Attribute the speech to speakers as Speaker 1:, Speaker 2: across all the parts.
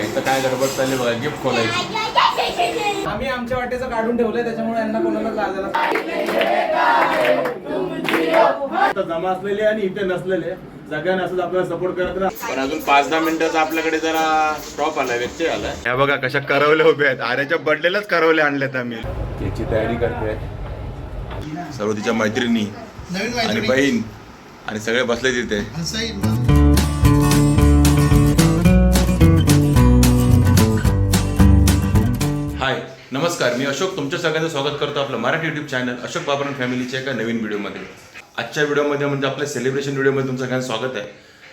Speaker 1: इथं काय गडबड चालली बघा गिफ्ट खोलायची.
Speaker 2: आम्ही आमच्या वाटेचं काढून ठेवलंय त्याच्यामुळे यांना कोणाला लाजायला
Speaker 3: आता जमा असलेले आणि इथे नसलेले सगळ्यांना असंच आपल्याला सपोर्ट करत राहा.
Speaker 1: पण अजून पाच दहा मिनिटाचा आपल्याकडे जरा स्टॉप आलाय व्यत्यय आलाय. ह्या बघा कशा करवल्या उभ्या आहेत. आर्याच्या बर्थडेलाच करवले आणल्यात आम्ही. तयारी करते सर्व तिच्या मैत्रिणी
Speaker 4: नवीन
Speaker 1: आणि
Speaker 4: मैत्रिणी.
Speaker 1: बहीण आणि सगळे बसले तिथे नमस्कार मी अशोक. तुमच्या सगळ्यांचं स्वागत करतो आपलं मराठी युट्यूब चॅनल अशोक बाबरन फॅमिलीच्या एका नवीन व्हिडिओमध्ये आजच्या व्हिडिओमध्ये म्हणजे आपल्या सेलिब्रेशन व्हिडिओमध्ये तुमचं सगळ्यांचं स्वागत आहे.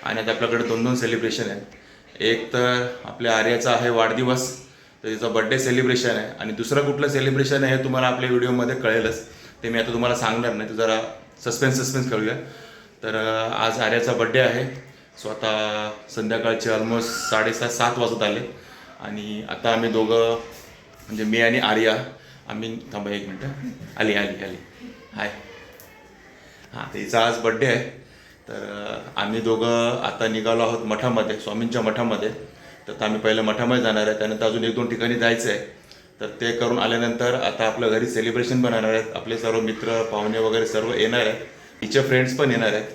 Speaker 1: आणि आता आपल्याकडे दोन दोन सेलिब्रेशन आहेत. एक तर आपल्या आर्याचा आहे वाढदिवस तर तिचा बड्डे सेलिब्रेशन आहे. आणि दुसरं कुठलं सेलिब्रेशन आहे हे तुम्हाला आपल्या व्हिडिओमध्ये कळेलच. ते मी आता तुम्हाला सांगणार नाही. तर जरा सस्पेन्स सस्पेन्स करूया. तर आज आर्याचा बड्डे आहे. सो आता संध्याकाळचे ऑलमोस्ट साडेसात सात वाजत आले. आणि आता आम्ही दोघं म्हणजे मी आणि आर्या आम्ही थांबा एक मिनटं. आली आली आली. हाय हां तिचा आज बड्डे आहे. तर आम्ही दोघं आता निघालो आहोत मठामध्ये स्वामींच्या मठामध्ये. तर आम्ही पहिलं मठामध्ये जाणार आहे. त्यानंतर अजून एक दोन ठिकाणी जायचं आहे तर ते करून आल्यानंतर आता आपल्या घरी सेलिब्रेशन पण येणार आहेत. आपले सर्व मित्र पाहुणे वगैरे सर्व येणार आहेत. तिचे फ्रेंड्स पण येणार आहेत.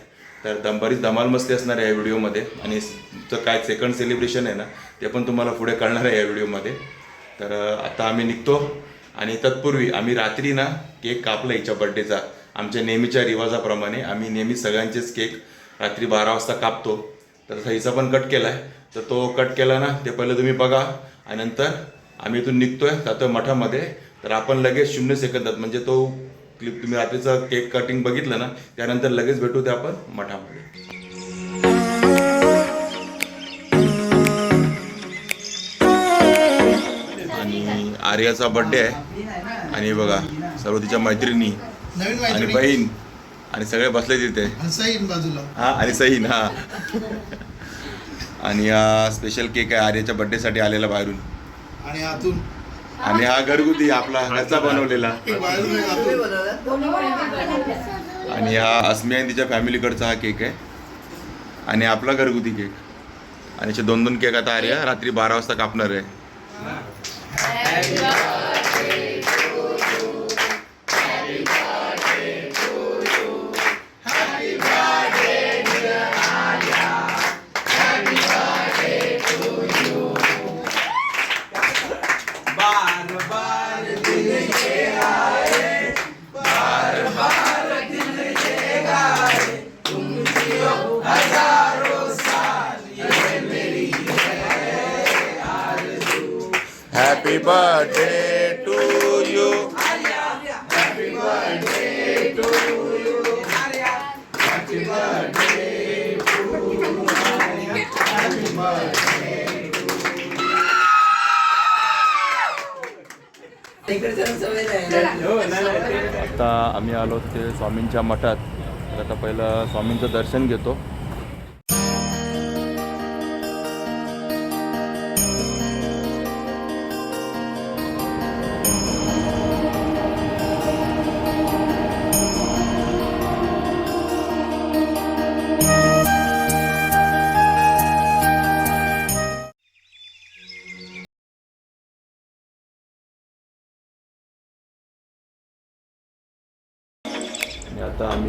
Speaker 1: तर दम बरीच धमाल मस्ती असणार आहे या व्हिडिओमध्ये आणि तुमचं काय सेकंड सेलिब्रेशन आहे ना ते पण तुम्हाला पुढे कळणार आहे या व्हिडिओमध्ये तर आता आम्ही निघतो. आणि तत्पूर्वी आम्ही रात्री ना केक कापला हिच्या बड्डेचा आमच्या नेहमीच्या रिवाजाप्रमाणे आम्ही नेहमी सगळ्यांचेच केक रात्री बारा वाजता कापतो. तर हिचा पण कट केला आहे तर तो कट केला ना ते पहिलं तुम्ही बघा. आणि नंतर आम्ही इथून निघतोय जातो मठामध्ये. तर आपण लगेच शून्य सेकंदात म्हणजे तो क्लिप तुम्ही रात्रीचा केक कटिंग बघितलं ना त्यानंतर लगेच भेटू ते आपण मठामध्ये. आर्याचा बड्डे आहे. आणि बघा सर्व तिच्या मैत्रिणी
Speaker 4: नवीन
Speaker 1: आणि
Speaker 4: मैत्रिणी.
Speaker 1: बहीण आणि सगळे बसले तिथे हा आणि सहीन हा. आणि हा स्पेशल केक आहे आर्याच्या बड्डेसाठी आलेला बाहेरून.
Speaker 4: आणि आतून.
Speaker 1: आणि हा घरगुती आपला घरचा बनवलेला. आणि हा अस्मी आणि तिच्या फॅमिलीकडचा हा केक आहे. आणि आपला घरगुती केक आणि असे दोन दोन केक आता आर्या रात्री बारा वाजता कापणार आहे. Happy birthday. आता आम्ही आलो ते स्वामींच्या मठात. तर आता पहिलं स्वामींचं दर्शन घेतो.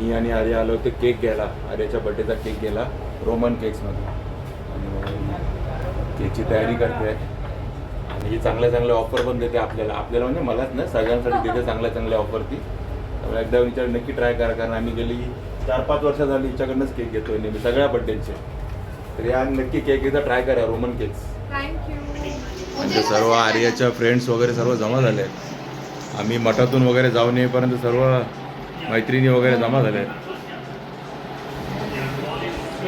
Speaker 1: आम्ही आणि आर्या आलो होते केक घ्यायला. आर्याच्या बड्डेचा केक घ्यायला रोमन केक्समध्ये आणि केकची तयारी करते. आणि ही चांगल्या चांगल्या ऑफर पण देते आपल्याला. आपल्याला म्हणजे मलाच नाही सगळ्यांसाठी देते चांगल्या चांगल्या ऑफर ती. त्यामुळे एकदा विचार नक्की ट्राय करा कारण आम्ही गेली चार पाच वर्ष झाली हिच्याकडनंच केक घेतोय नेहमी सगळ्या बड्डेचे तर या नक्की केक एकदा ट्राय करा रोमन केक्स म्हणजे सर्व आर्याच्या फ्रेंड्स वगैरे सर्व जमा झाले आहेत आम्ही मठातून वगैरे जाऊन येईपर्यंत सर्व मैत्रिणी वगैरे जमा झाल्या आहेत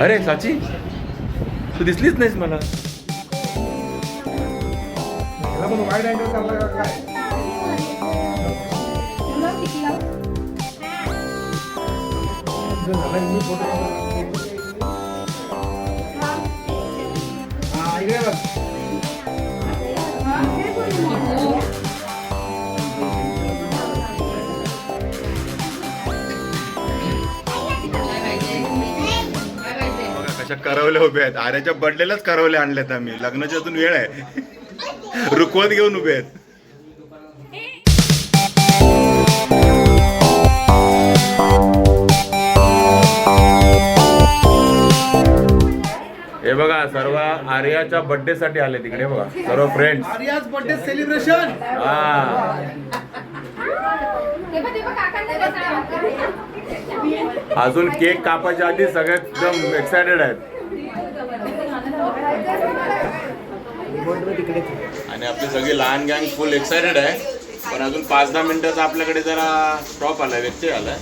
Speaker 1: अरे साची तू दिसलीच नाहीस मला.
Speaker 2: फोटो
Speaker 5: अशा करवल्या उभ्या आहेत. आर्याच्या बर्थडेलाच करवल्या आणल्यात आम्ही. लग्नाची अजून वेळ आहे. रुकवत घेऊन उभे आहेत. हे बघा सर्व आर्याच्या बर्थडे साठी आले तिकडे बघा. सर्व फ्रेंड्स
Speaker 3: आर्याज बर्थडे सेलिब्रेशन
Speaker 5: हा. अजून केक कापायच्या आधी सगळे एकदम एक्सायटेड आहेत. आणि आपली सगळी लहान गँग फुल एक्सायटेड आहे. पण अजून पाच दहा मिनिटाचा आपल्याकडे जरा स्टॉप आलाय व्यत्यय आलाय.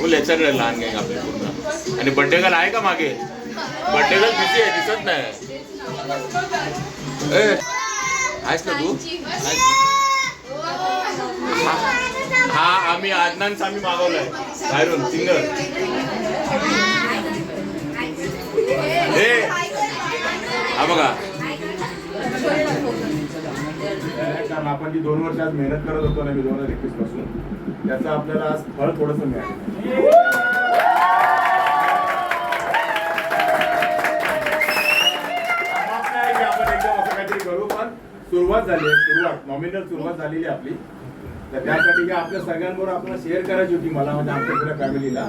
Speaker 5: फुल एक्सायटेड आहे लहान गँग आपली पूर्ण. आणि बर्थडे गर्ल आहे का मागे? बर्थडे गर्ल बिझी आहे दिसत नाही. आहेस का तू? हा आम्ही आदनान आम्ही मागवलाय. बाहेरून सिंगर हे. हा बघा.
Speaker 1: कारण आपण जी दोन वर्ष आज मेहनत करत होतो ना मी दोन हजार एकवीसपासून त्याचं आपल्याला आज फळ थोडस मिळालं. आपण एकदम असं काहीतरी करू पण सुरुवात झाली आहे सुरुवात नॉमिनल सुरुवात झालेली आपली. तर त्यासाठी आपल्या सगळ्यांबरोबर आपल्याला शेअर करायची होती. मला म्हणजे आमच्या पुऱ्या फॅमिलीला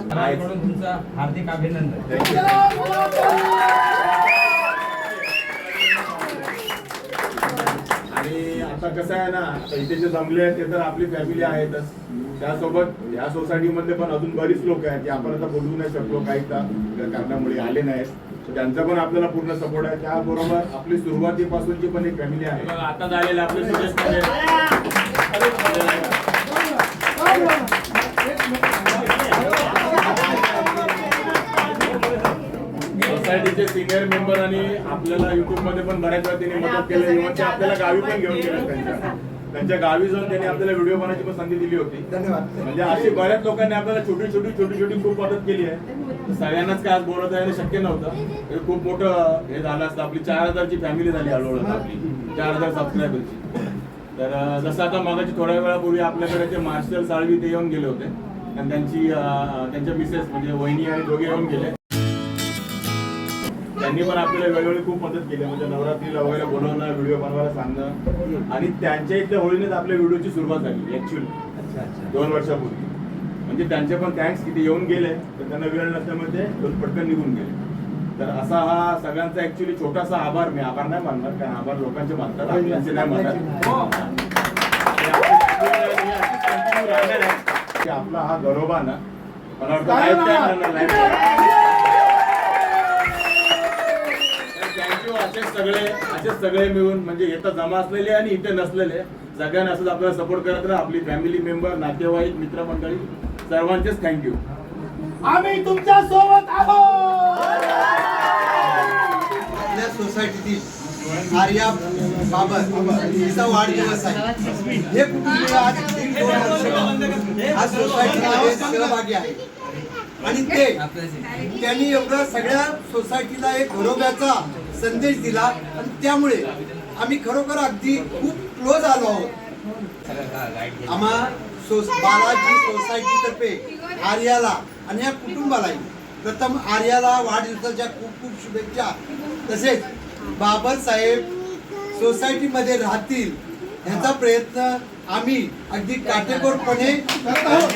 Speaker 4: तुमचं हार्दिक अभिनंदन.
Speaker 1: आणि आता कसं आहे ना आता इथे जे जमले आहेत ते तर आपली फॅमिली आहेतच. त्यासोबत या सोसायटीमध्ये पण अजून बरीच लोक आहेत जे आपण आता बोलवू नाही शकलो काही का कारणामुळे आले नाहीत. त्यांचा पण आपल्याला पूर्ण सपोर्ट आहे. त्याबरोबर आपली सुरुवातीपासूनची पण एक फॅमिली आहे. आता झालेले आपले सोसायटीचे सिनियर मेंबर आणि आपल्याला युट्यूबमध्ये पण बऱ्याच वेळा त्यांनी मदत केली. ते आपल्याला गावी पण घेऊन गेले त्यांच्या. त्यांच्या गावी जाऊन त्यांनी आपल्याला व्हिडिओ बनवायची पण संधी दिली होती.
Speaker 4: धन्यवाद.
Speaker 1: म्हणजे अशी बऱ्याच लोकांनी आपल्याला छोटी छोटी छोटी छोटी खूप मदत केली आहे. सगळ्यांनाच काय आज बोलत आहे शक्य नव्हतं. हे खूप मोठं हे झालं असतं. आपली चार हजारची फॅमिली झाली हळूहळू. आपली चार हजार सबस्क्रायबरची तर जसं आता मगाची थोड्या वेळापूर्वी आपल्याकडे ते मार्शल साळवी ते येऊन गेले होते. आणि त्यांची त्यांच्या मिसेस म्हणजे वहिनी आणि दोघे येऊन गेले. त्यांनी पण आपल्याला वेळोवेळी खूप मदत केली. म्हणजे नवरात्रीला वगैरे बोलवणं व्हिडिओ बनवायला सांगणं. आणि त्यांच्या इथल्या होळीनेच आपल्या व्हिडिओची सुरुवात झाली ऍक्च्युअली दोन वर्षापूर्वी. म्हणजे त्यांचे पण थँक्स किती येऊन गेले तर त्यांना वेळ नसल्यामुळे ते दोन पटकन निघून गेले. तर असा हा सगळ्यांचा ऍक्च्युली छोटासा आभार मी आभार नाही मानणार कारण आभार लोकांचे मानतात आपल्याचे नाही मानतात
Speaker 4: हो.
Speaker 1: आपला हा गरोबा ना मला वाटतं असेच सगळे असेच सगळे मिळून म्हणजे इथं जमा असलेले आणि इथे नसलेले सगळ्यांना असंच आपल्याला सपोर्ट करत राहा आपली फॅमिली मेंबर नातेवाईक मित्रमंडळी सर्वांचेच थँक्यू
Speaker 3: आम्ही तुमच्यासोबत आहोत आपल्या सोसायटीतील आर्या बाबर तिचा वाढदिवस आहे. हे कुटुंबीय आज दीड दोन वर्ष आज सोसायटीमध्ये सहभागी आहे. आणि ते त्यांनी एवढं सगळ्या सोसायटीला एक घरोब्याचा संदेश दिला. आणि त्यामुळे आम्ही खरोखर अगदी खूप क्लोज आलो आहोत. आम्हा सोस बालाजी सोसायटीतर्फे आर्याला आणि या कुटुंबालाही. प्रथम आर्याला वाढदिवसाच्या खूप खूप शुभेच्छा. तसेच बाबर साहेब सोसायटीमध्ये राहतील ह्याचा प्रयत्न आम्ही अगदी काटेकोरपणे करत आहोत.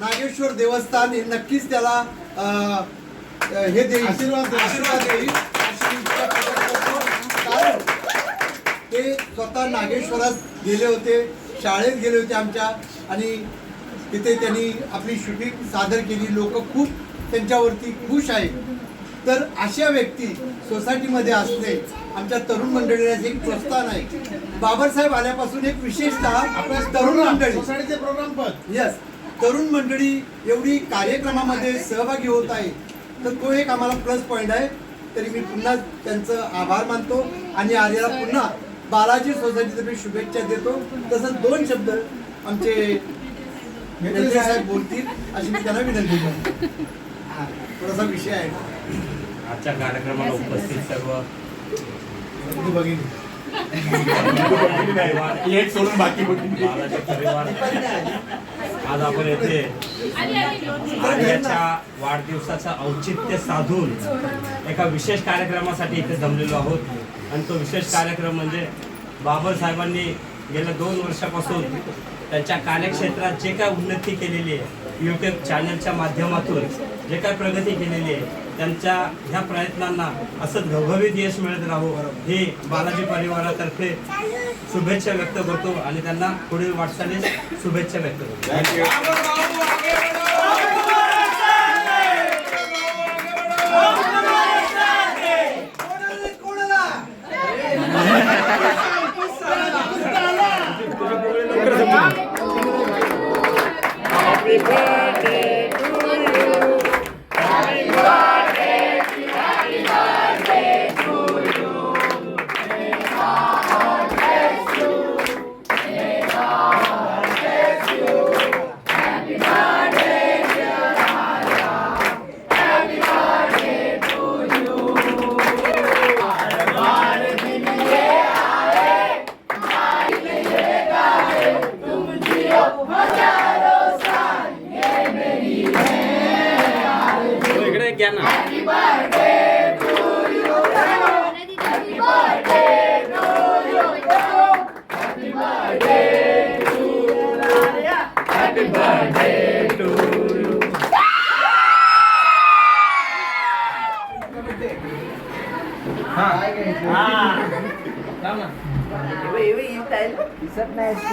Speaker 3: नागेश्वर देवस्थान हे नक्कीच त्याला हे देईल. आशीर्वाद आशीर्वाद देईल. कारण ते स्वतः नागेश्वरात गेले होते. शाळेत गेले होते आमच्या. आणि तिथे त्यांनी आपली शूटिंग सादर केली. लोक खूप त्यांच्यावरती खुश आहेत. तर अशा व्यक्ती सोसायटीमध्ये असणे आमच्या तरुण मंडळीला एक प्रोत्साहन आहे. बाबासाहेब आल्यापासून एक विशेषतः आपल्या तरुण मंडळी
Speaker 4: सोसायटीचे प्रोग्राम पण.
Speaker 1: यस तरुण मंडळी एवढी कार्यक्रमामध्ये सहभागी होत आहे. तर तो एक आम्हाला प्लस पॉईंट आहे. तरी मी पुन्हा त्यांचं आभार मानतो. आणि आर्याला पुन्हा बालाजी सोसायटीतर्फे शुभेच्छा देतो. तसंच दोन शब्द आमचे साहेब बोलतील अशी मी त्यांना विनंती करतो. हा, थोडासा विषय आहे.
Speaker 6: आजच्या कार्यक्रमाला उपस्थित सर्व
Speaker 4: तू बघीन.
Speaker 1: एक सोडून बाकी
Speaker 6: बालाजी परिवार. आज आपण येथे आर्याच्या वाढदिवसाचं औचित्य साधून एका विशेष कार्यक्रमासाठी इथे जमलेलो आहोत. आणि तो विशेष कार्यक्रम म्हणजे बाबर साहेबांनी गेल्या दोन वर्षापासून त्यांच्या कार्यक्षेत्रात जे काय उन्नती केलेली आहे यूट्यूब चॅनलच्या माध्यमातून जे काय प्रगती केलेली आहे त्यांच्या ह्या प्रयत्नांना असंच घवघवीत यश मिळत राहो. हे बालाजी परिवारातर्फे शुभेच्छा व्यक्त करतो आणि त्यांना पुढील वाटचालीस शुभेच्छा व्यक्त करतो.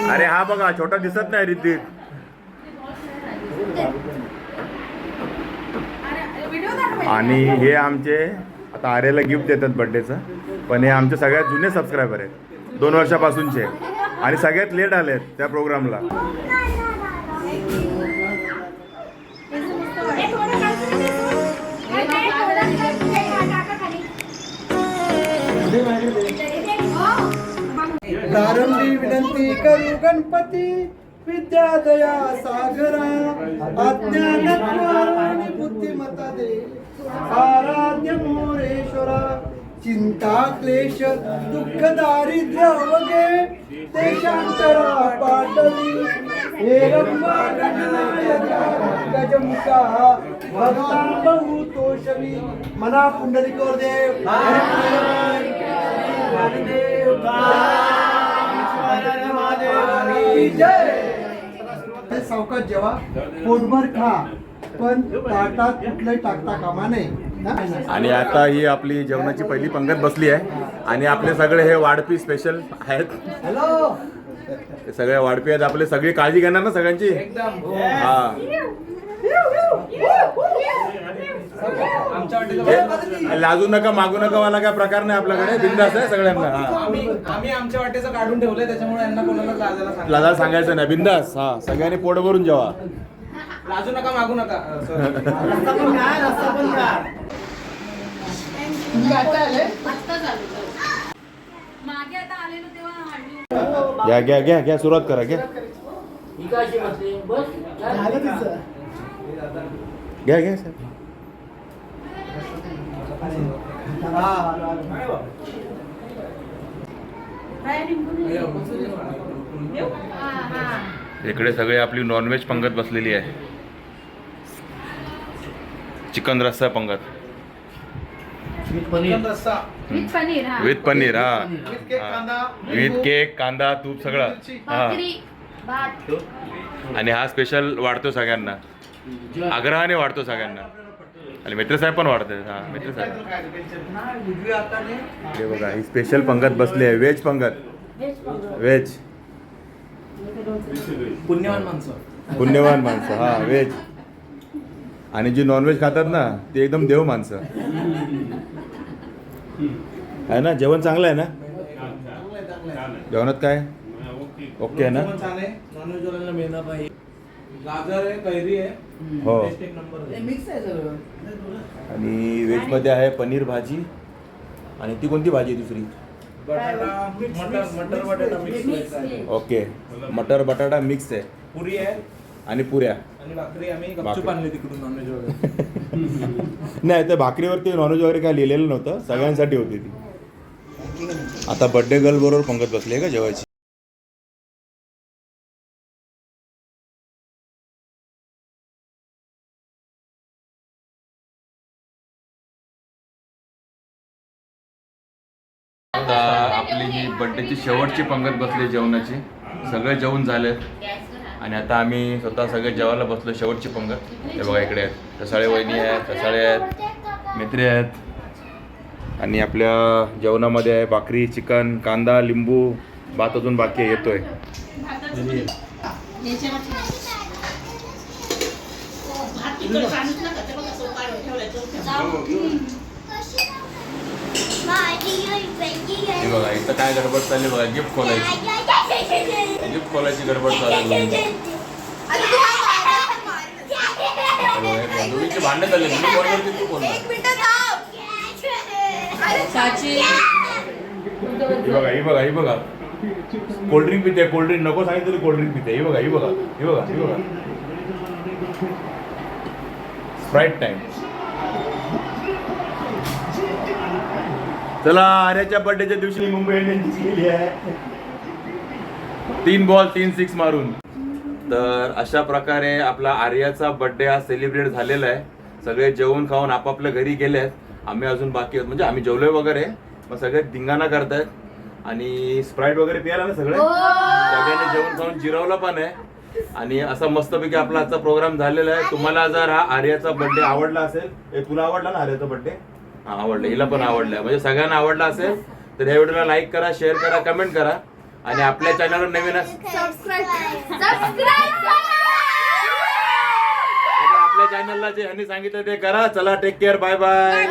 Speaker 1: अरे हा बघा छोटा दिसत नाही ऋतिक आणि हे आमचे आता आर्याला गिफ्ट देतात बड्डेचं पण हे आमचे सगळ्यात जुने सबस्क्रायबर आहेत. दोन वर्षापासूनचे. आणि सगळ्यात लेट आलेत त्या प्रोग्रामला
Speaker 3: प्रारंभी विनंती करू गणपती विद्या दया सागरा. अज्ञान आणि बुद्धिमत्ता दे. आराध्य मोरेश्वरा. चिंता क्लेश दुःख दारिद्र्य वगे देशांतरा पाटली. हे रंबा गणनायका गजमुखा भक्ता बहु तोषवी मना पुंडलिकोर देव. हे सावकाश जेव्हा पोटभर खा पण ताटात कुठलंही टाकता कामा नये. ना?
Speaker 1: आणि आता ही आपली जेवणाची पहिली पंगत बसली आहे. आणि आपले सगळे हे वाढपी स्पेशल आहेत.
Speaker 3: हॅलो!
Speaker 1: हे सगळे वाढपी आहेत. आपले सगळी काळजी घेणार ना सगळ्यांची? हे. लाजू नका मागू नका मला काय प्रकार नाही आपल्याकडे. बिंदास आहे सगळ्यांना. हा.
Speaker 2: आम्ही आम्ही आमच्या वाटेचं काढून ठेवलंय त्याच्यामुळे यांना कोणाला लाजायला सांगा
Speaker 1: लाजा सांगायचं नाही. बिंदास. हा सगळ्यांनी पोट भरून जेवा.
Speaker 2: लाजू नका मागू नका. अं, sorry.
Speaker 5: मागे आता आलेलो तेव्हा हळदी.
Speaker 1: घ्या घ्या घ्या घ्या सुरुवात करा घ्या. घ्या घ्या सर. इकडे सगळे आपली नॉनव्हेज पंगत बसलेली आहे. चिकन रस्सा पंगत.
Speaker 5: विथ पनीर हा.
Speaker 1: विथ
Speaker 2: केक कांदा
Speaker 1: विथ केक कांदा तूप सगळं. हा.
Speaker 5: भाकरी भात.
Speaker 1: आणि हा स्पेशल वाढतो सगळ्यांना. आग्रहाने वाढतो सगळ्यांना. आणि मित्रसाहेब पण वाढते हा मित्रसाहेब हे बघा ही स्पेशल पंगत बसली आहे व्हेज पंगत. व्हेज
Speaker 2: पुण्यवान माणसं.
Speaker 1: पुण्यवान माणसं हा व्हेज आणि जी नॉनव्हेज खातात ना ते एकदम देव माणसं. आहे ना? जेवण चांगलं आहे ना? जेवणात काय? ओके आहे. ना
Speaker 2: गाजर आहे कैरी आहे.
Speaker 1: हो.
Speaker 2: टेस्ट एक नंबर आहे.
Speaker 1: आणि व्हेजमध्ये आहे पनीर भाजी आणि ती कोणती भाजी आहे दुसरी?
Speaker 2: बटाटा मटर मटर बटाटा मिक्स आहे.
Speaker 1: ओके. मटर बटाटा मिक्स आहे.
Speaker 2: पुरी आहे.
Speaker 1: आणि पुऱ्या.
Speaker 2: आणि भाकरी आम्ही
Speaker 1: भाकरी.
Speaker 2: गपचूप आणली तिकडून नॉनव्हेज वगैरे.
Speaker 1: नाही त्या भाकरीवरती नॉनव्हेज वगैरे काय लिहिलेलं नव्हतं. सगळ्यांसाठी होती ती. आता बड्डे गर्ल बरोबर पंगत बसली आहे का जेवायची? बड्डेची शेवटची पंगत बसली जेवणाची. सगळे जेवण झाले. आणि आता आम्ही स्वतः सगळे जेवायला बसलो शेवटची पंगत. हे बघा इकडे आहेत. कसाळे वहिनी आहेत कसाळे आहेत मित्री आहेत. आणि आपल्या जेवणामध्ये आहे भाकरी चिकन कांदा लिंबू. भात अजून बाकी आहे, हे बघा इथं काय गडबड चालली बघा गिफ्ट खोलायची गिफ्ट खोलायची गडबड चालू आहे हे बघा, हे दोघींची भांडण झाले मी बोलणार की तू बोलणार ही बघा ही बघा ही बघा कोल्ड्रिंक पिते कोल्ड्रिंक नको सांगितलं तरी कोल्ड्रिंक पिते. ही बघा ही बघा ही बघा ही बघा स्प्राईट टाइम चला आर्याच्या बर्थडेच्या दिवशी मुंबई इंडियन्स गेली आहे. तीन बॉल तीन सिक्स मारून. तर अशा प्रकारे आपला आर्याचा बर्थडे हा सेलिब्रेट झालेला आहे. सगळे जेवण खाऊन आपापल्या घरी गेले आहेत आम्ही अजून बाकी आहेत. म्हणजे आम्ही जेवलोय वगैरे मग सगळे धिंगाणा करतायत. आणि स्प्राईट वगैरे प्यायला ना सगळे? सगळ्यांनी जेवण खाऊन जिरवलं पण आहे. आणि असा मस्तपैकी आपला आजचा प्रोग्राम झालेला आहे. तुम्हाला जर हा आर्याचा बर्थडे आवडला असेल हे तुला आवडला ना आर्याचा बर्थडे हा आवडलं. हिला पण आवडलं. म्हणजे सगळ्यांना आवडला असेल तर ह्या व्हिडिओला लाईक करा शेअर करा कमेंट करा. आणि आपल्या चॅनलवर नवीन आपल्या चॅनलला जे ह्यांनी सांगितलं ते करा. चला टेक केअर बाय बाय